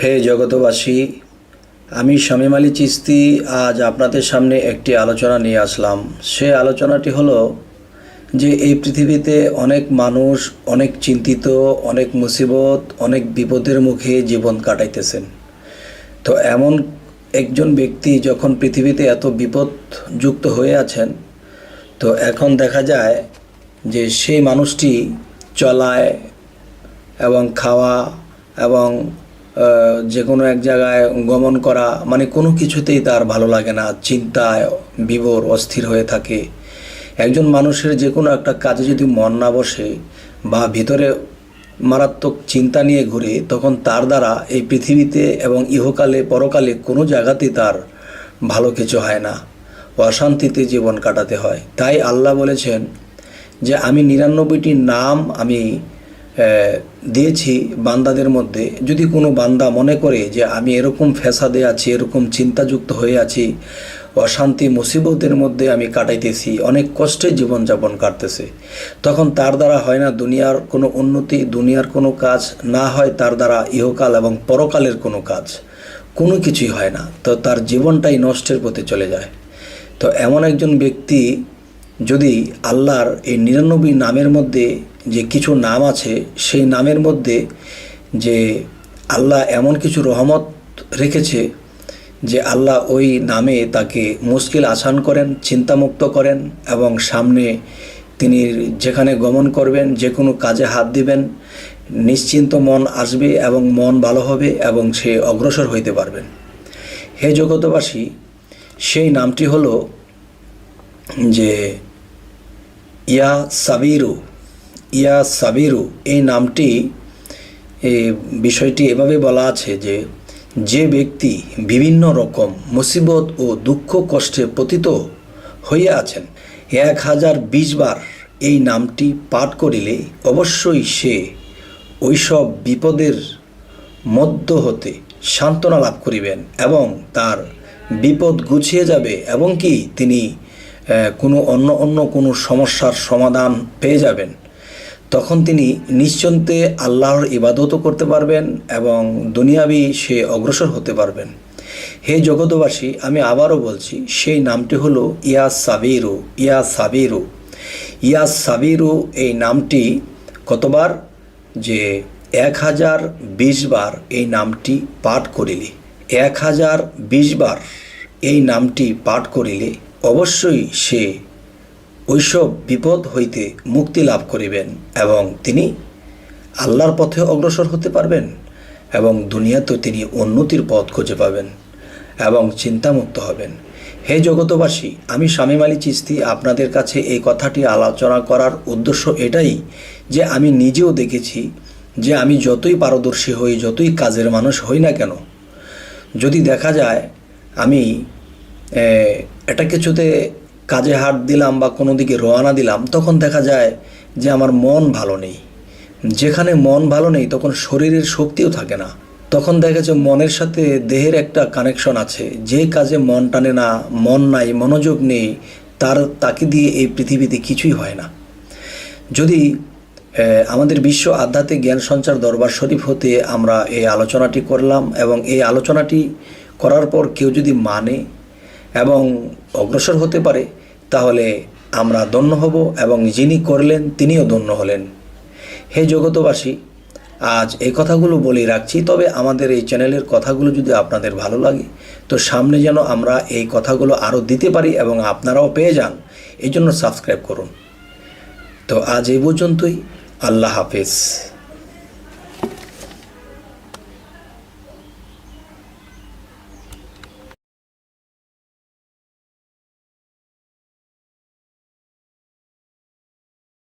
হে জগতবাসী আমি শামীম আলী চিস্তি আজ আপনাদের সামনে একটি আলোচনা নিয়ে আসলাম। সে আলোচনাটি হলো যে এই পৃথিবীতে অনেক মানুষ, অনেক চিন্তিত, অনেক মুসিবত, অনেক বিপদের মুখে জীবন কাটাইতেছেন। তো এমন একজন ব্যক্তি যখন পৃথিবীতে এত বিপদযুক্ত হয়ে আছেন, তো এখন দেখা যায় যে সেই মানুষটি চলায় এবং খাওয়া এবং যে কোনো এক জায়গায় গমন করা মানে কোনো কিছুতেই তার ভালো লাগে না, চিন্তায় বিভোর, অস্থির হয়ে থাকে। একজন মানুষের যে কোনো একটা কাজে যদি মন না বসে বা ভিতরে মারাত্মক চিন্তা নিয়ে ঘুরে, তখন তার দ্বারা এই পৃথিবীতে এবং ইহকালে, পরকালে কোনো জায়গাতে তার ভালো কিছু হয় না। অশান্তিতে জীবন কাটাতে হয়। তাই আল্লাহ বলেছেন যে, আমি নিরানব্বইটি নাম আমি দিয়েছি বান্দাদের মধ্যে। যদি কোনো বান্দা মনে করে যে আমি এরকম ফ্যাসাদে আছি, এরকম চিন্তাযুক্ত হয়ে আছি, অশান্তি, মুসিবতের মধ্যে আমি কাটাইতেছি, অনেক কষ্টে জীবনযাপন কাটতেছে, তখন তার দ্বারা হয় না দুনিয়ার কোনো উন্নতি, দুনিয়ার কোনো কাজ না হয় তার দ্বারা ইহকাল এবং পরকালের কোনো কাজ। কোনো কিছুই হয় না। তো তার জীবনটাই নষ্টের পথে চলে যায়। তো এমন একজন ব্যক্তি যদি আল্লাহর এই নিরানব্বই নামের মধ্যে যে কিছু নাম আছে, সেই নামের মধ্যে যে আল্লাহ এমন কিছু রহমত রেখেছে যে আল্লাহ ওই নামে তাকে মুশকিল আসান করেন, চিন্তামুক্ত করেন এবং সামনে তিনি যেখানে গমন করবেন, যে কোনো কাজে হাত দিবেন, নিশ্চিন্ত মন আসবে এবং মন ভালো হবে এবং সে অগ্রসর হইতে পারবেন। হে জগতবাসী সেই নামটি হলো যে ইয়া সাবিরু ইয়া সাবিরু, এই নামটি বিষয়টি এভাবে বলা আছে যে যে ব্যক্তি বিভিন্ন রকম মুসিবত ও দুঃখ কষ্টে পতিত হইয়া আছেন, এক হাজার বিশ বার এই নামটি পাঠ করিলে অবশ্যই সে ওইসব বিপদের মধ্য হতে সান্ত্বনা লাভ করিবেন এবং তার বিপদ গুছিয়ে যাবে এবং কি তিনি কোনো অন্য অন্য কোনো সমস্যার সমাধান পেয়ে যাবেন। তখন তিনি নিশ্চন্তে আল্লাহর ইবাদতও করতে পারবেন এবং দুনিয়াবি সে অগ্রসর হতে পারবেন। হে জগতবাসী আমি আবারও বলছি, সেই নামটি হলো ইয়া সাবিরু ইয়া সাবিরু। ইয়া সাবিরু এই নামটি কতবার? যে এক হাজার বিশ বার এই নামটি পাঠ করিলে। এক হাজার বিশ বার এই নামটি পাঠ করিলে। অবশ্যই সে ওইসব বিপদ হইতে মুক্তি লাভ করিবেন এবং তিনি আল্লাহর পথে অগ্রসর হতে পারবেন এবং দুনিয়াতেও তিনি উন্নতির পথ খুঁজে পাবেন এবং চিন্তামুক্ত হবেন। হে জগতবাসী আমি শামীম আলী চিস্তি আপনাদের কাছে এই কথাটি আলোচনা করার উদ্দেশ্য এটাই যে আমি নিজেও দেখেছি যে আমি যতই পারদর্শী হই, যতই কাজের মানুষ হই না কেন, যদি দেখা যায় আমি একটা কিছুতে কাজে হাত দিলাম বা কোনো দিকে রওনা দিলাম, তখন দেখা যায় যে আমার মন ভালো নেই। যেখানে মন ভালো নেই, তখন শরীরের শক্তিও থাকে না। তখন দেখা যাচ্ছে মনের সাথে দেহের একটা কানেকশন আছে। যে কাজে মন টানে না, মন নাই, মনোযোগ নেই, তার তাকে দিয়ে এই পৃথিবীতে কিছুই হয় না। যদি আমাদের বিশ্ব আধ্যাত্মিক জ্ঞান সঞ্চার দরবার শরীফ হতে আমরা এই আলোচনাটি করলাম এবং এই আলোচনাটি করার পর কেউ যদি মানে এবং অগ্রসর হতে পারে, তাহলে আমরা ধন্য হব এবং যিনি করলেন তিনিও ধন্য হলেন। হে জগতবাসী আজ এই কথাগুলো বলেই রাখছি, তবে আমাদের এই চ্যানেলের কথাগুলো যদি আপনাদের ভালো লাগে, তো সামনে যেন আমরা এই কথাগুলো আরও দিতে পারি এবং আপনারাও পেয়ে যান এই জন্য সাবস্ক্রাইব করুন। তো আজ এই পর্যন্তই, আল্লাহ হাফেজ।